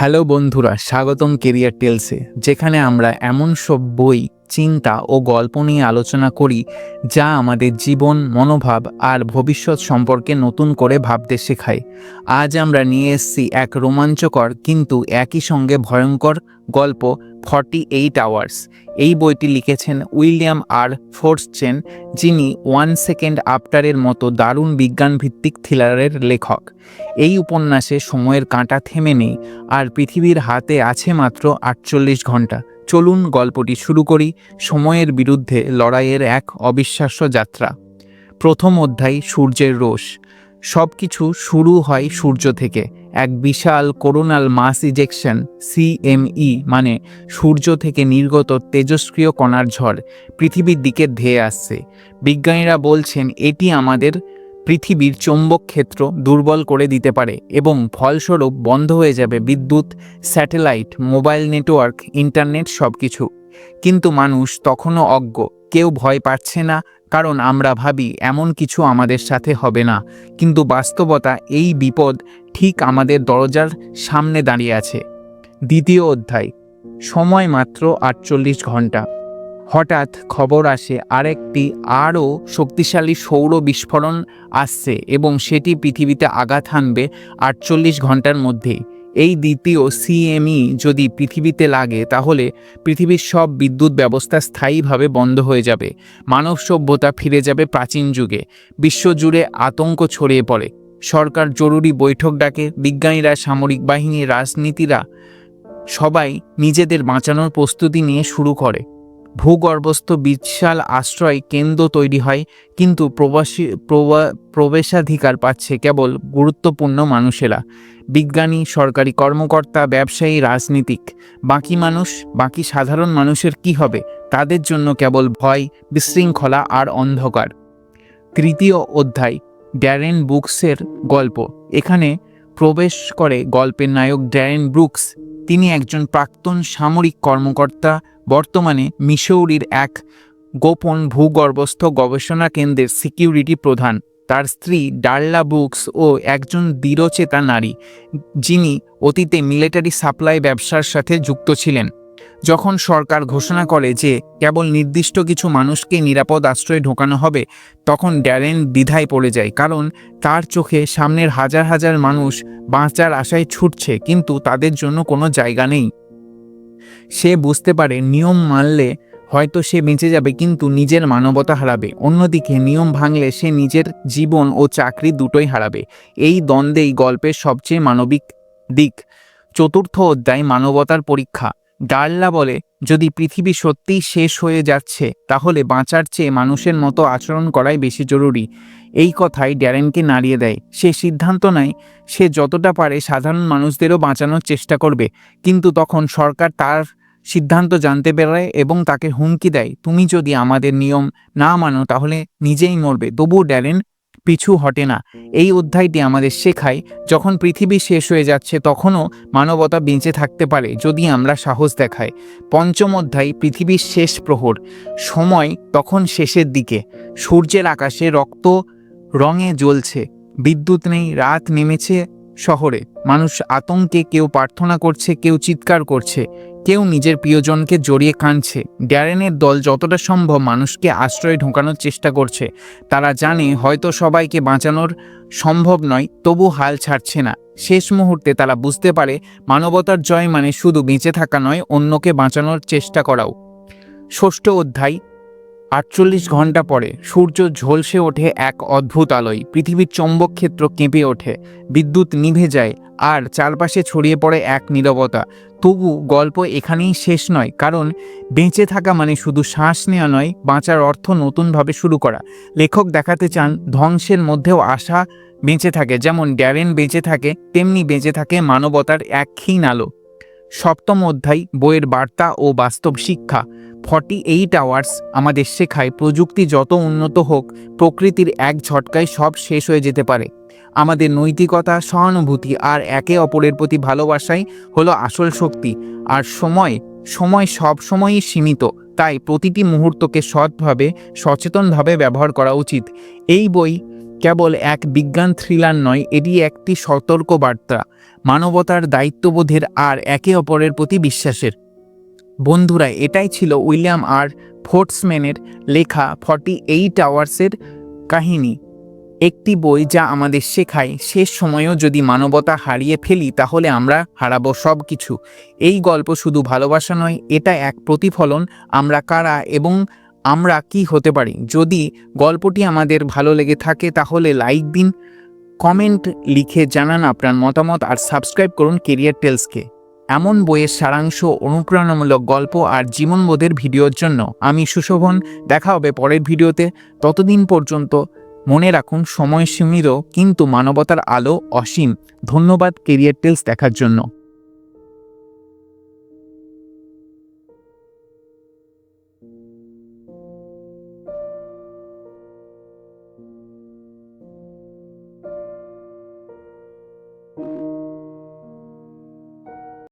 Hello বন্ধুরা, স্বাগতম career টেলসে যেখানে আমরা এমন সব বই, চিন্তা ও গল্প নিয়ে আলোচনা করি যা আমাদের জীবন, মনোভাব আর ভবিষ্যৎ সম্পর্কে নতুন করে ভাবতে শেখায়। আজ আমরা নিয়ে এসেছি এক রোমাঞ্চকর কিন্তু একই সঙ্গে ভয়ঙ্কর গল্প ফর্টি এইট আওয়ার্স এই বইটি লিখেছেন উইলিয়াম আর ফোর্সচেন যিনি ওয়ান সেকেন্ড আফটারের মতো দারুণ বিজ্ঞানভিত্তিক থ্রিলারের লেখক। এই উপন্যাসে সময়ের কাঁটা থেমে নেই, আর পৃথিবীর হাতে আছে মাত্র আটচল্লিশ ঘণ্টা চলুন গল্পটি শুরু করি, সময়ের বিরুদ্ধে লড়াইয়ের এক অবিশ্বাস্য যাত্রা। প্রথম অধ্যায় সূর্যের রোষ। সব কিছু শুরু হয় সূর্য থেকে। এক বিশাল করোনাল মাস ইজেকশন সিএমই মানে সূর্য থেকে নির্গত তেজস্ক্রিয় কণার ঝড়, পৃথিবীর দিকে ধেয়ে আসছে। বিজ্ঞানীরা বলছেন, এটি আমাদের পৃথিবীর চৌম্বক ক্ষেত্র দুর্বল করে দিতে পারে এবং ফলস্বরূপ বন্ধ হয়ে যাবে বিদ্যুৎ, স্যাটেলাইট, মোবাইল নেটওয়ার্ক, ইন্টারনেট সব কিছু কিন্তু মানুষ তখনও অজ্ঞ, কেউ ভয় পাচ্ছে না কারণ আমরা ভাবি এমন কিছু আমাদের সাথে হবে না, কিন্তু বাস্তবতা এই বিপদ ঠিক আমাদের দরজার সামনে দাঁড়িয়ে আছে। দ্বিতীয় অধ্যায়, সময় মাত্র আটচল্লিশ ঘণ্টা। হঠাৎ খবর আসে আরেকটি আরও শক্তিশালী সৌর বিস্ফোরণ আসছে এবং সেটি পৃথিবীতে আঘাত হানবে আটচল্লিশ ঘণ্টার মধ্যেই। এই দ্বিতীয় সিএমই যদি পৃথিবীতে লাগে, তাহলে পৃথিবীর সব বিদ্যুৎ ব্যবস্থা স্থায়ীভাবে বন্ধ হয়ে যাবে। মানব সভ্যতা ফিরে যাবে প্রাচীন যুগে। বিশ্বজুড়ে আতঙ্ক ছড়িয়ে পড়ে। সরকার জরুরি বৈঠক ডাকে, বিজ্ঞানীরা, সামরিক বাহিনী, রাজনীতিরা সবাই নিজেদের বাঁচানোর প্রস্তুতি নিয়ে শুরু করে। ভূগর্ভস্থ বিশাল আশ্রয় কেন্দ্র তৈরি হয়, কিন্তু প্রবাসী, প্রবা- প্রবেশাধিকার পাচ্ছে কেবল গুরুত্বপূর্ণ মানুষেরা। বিজ্ঞানী, সরকারি কর্মকর্তা, ব্যবসায়ী, রাজনীতিক। বাকি মানুষ, বাকি সাধারণ মানুষের কি হবে? তাদের জন্য কেবল ভয়, বিশৃঙ্খলা আর অন্ধকার। তৃতীয় অধ্যায়, ড্যারেন বুকসের গল্প। এখানে প্রবেশ করে গল্পের নায়ক ড্যারেন ব্রুকস তিনি একজন প্রাক্তন সামরিক কর্মকর্তা, বর্তমানে মিশৌরির এক গোপন ভূগর্ভস্থ গবেষণা কেন্দ্রের সিকিউরিটি প্রধান। তার স্ত্রী ডার্লা বুকস ও একজন দৃঢ়চেতা নারী, যিনি অতীতে মিলিটারি সাপ্লাই ব্যবসার সাথে যুক্ত ছিলেন। যখন সরকার ঘোষণা করে যে কেবল নির্দিষ্ট কিছু মানুষকে নিরাপদ আশ্রয়ে ঢোকানো হবে, তখন ড্যারেন দ্বিধায় পড়ে যায়, কারণ তার চোখে সামনের হাজার হাজার মানুষ বাঁচার আশায় ছুটছে, কিন্তু তাদের জন্য কোনো জায়গা নেই। সে বুঝতে পারে নিয়ম মানলে হয়তো সে বেঁচে যাবে, কিন্তু নিজের মানবতা হারাবে। অন্যদিকে নিয়ম ভাঙলে সে নিজের জীবন ও চাকরি দুটোই হারাবে। এই দ্বন্দ্বেই গল্পের সবচেয়ে মানবিক দিক। চতুর্থ অধ্যায়, মানবতার পরীক্ষা। ডাল্লা বলে, যদি পৃথিবী সত্যিই শেষ হয়ে যাচ্ছে, তাহলে বাঁচার চেয়ে মানুষের মতো আচরণ করাই বেশি জরুরি। এই কথাই ড্যারেনকে নাড়িয়ে দেয়। সে সিদ্ধান্ত নেয়, সে যতটা পারে সাধারণ মানুষদেরও বাঁচানোর চেষ্টা করবে। কিন্তু তখন সরকার তার সিদ্ধান্ত জানতে পেরে এবং তাকে হুমকি দেয়, তুমি যদি আমাদের নিয়ম না মানো, তাহলে নিজেই মরবে। তবু ড্যারেন পিছু হটে না। এই অধ্যায়টি আমাদের শেখায় যখন পৃথিবী শেষ হয়ে যাচ্ছে তখনও মানবতা বেঁচে থাকতে পারে যদি আমরা সাহস দেখাই। পঞ্চম অধ্যায় পৃথিবীর শেষ প্রহর সময় তখন শেষের দিকে। সূর্যের আকাশে রক্ত রঙে জ্বলছে বিদ্যুৎ নেই রাত নেমেছে শহরে। মানুষ আতঙ্কে কেউ প্রার্থনা করছে, কেউ চিৎকার করছে, কেউ নিজের প্রিয়জনকে জড়িয়ে কাঁদছে। ড্যারেনের দল যতটা সম্ভব মানুষকে আশ্রয়ে ঢোকানোর চেষ্টা করছে। তারা জানে হয়তো সবাইকে বাঁচানোর সম্ভব নয়, তবু হাল ছাড়ছে না। শেষ মুহূর্তে তারা বুঝতে পারে মানবতার জয় মানে শুধু বেঁচে থাকা নয়, অন্যকে বাঁচানোর চেষ্টা করাও। ষষ্ঠ অধ্যায় আটচল্লিশ ঘণ্টা পরে সূর্য ঝলসে ওঠে এক অদ্ভুত আলোয়। পৃথিবীর চৌম্বক ক্ষেত্র কেঁপে ওঠে। বিদ্যুৎ নিভে যায় আর চারপাশে ছড়িয়ে পড়ে এক নীরবতা। তবু গল্প এখানেই শেষ নয়, কারণ বেঁচে থাকা মানে শুধু শ্বাস নেওয়া নয়, বাঁচার অর্থ নতুনভাবে শুরু করা। লেখক দেখাতে চান, ধ্বংসের মধ্যেও আশা বেঁচে থাকে, যেমন ড্যারেন বেঁচে থাকে, তেমনি বেঁচে থাকে মানবতার এক ক্ষীণ আলো। সপ্তম অধ্যায়, বইয়ের বার্তা ও বাস্তব শিক্ষা। ফর্টি এইট আওয়ার্স আমাদের শেখায় প্রযুক্তি যত উন্নত হোক, প্রকৃতির এক ঝটকায় সব শেষ হয়ে যেতে পারে। আমাদের নৈতিকতা, সহানুভূতি আর একে অপরের প্রতি ভালোবাসাই হলো আসল শক্তি। আর সময় সময় সব সময়ই সীমিত, তাই প্রতিটি মুহূর্তকে সৎভাবে, সচেতনভাবে ব্যবহার করা উচিত। এই বই কেবল এক বিজ্ঞান থ্রিলার নয়, এটি একটি সতর্ক বার্তা মানবতার দায়িত্ববোধের আর একে অপরের প্রতি বিশ্বাসের। বন্ধুরা, এটাই ছিল উইলিয়াম আর ফোর্টসম্যানের লেখা ফর্টি এইট আওয়ার্সের কাহিনী। একটি বই যা আমাদের শেখায়, শেষ সময়েও যদি মানবতা হারিয়ে ফেলি, তাহলে আমরা হারাবো সব কিছু এই গল্প শুধু ভালোবাসা নয়, এটা এক প্রতিফলন, আমরা কারা এবং আমরা কি হতে পারি? যদি গল্পটি আমাদের ভালো লেগে থাকে, তাহলে লাইক দিন, কমেন্ট লিখে জানান আপনার মতামত, আর সাবস্ক্রাইব করুন কেরিয়ার টেলসকে এমন বইয়ের সারাংশ, অনুপ্রেরণামূলক গল্প আর জীবনবোধের ভিডিওর জন্য আমি সুশোভন। দেখা হবে পরের ভিডিওতে। ততদিন পর্যন্ত মনে রাখুন, সময় সীমিত, কিন্তু মানবতার আলো অসীম। ধন্যবাদ কেরিয়ার টেলস দেখার জন্য।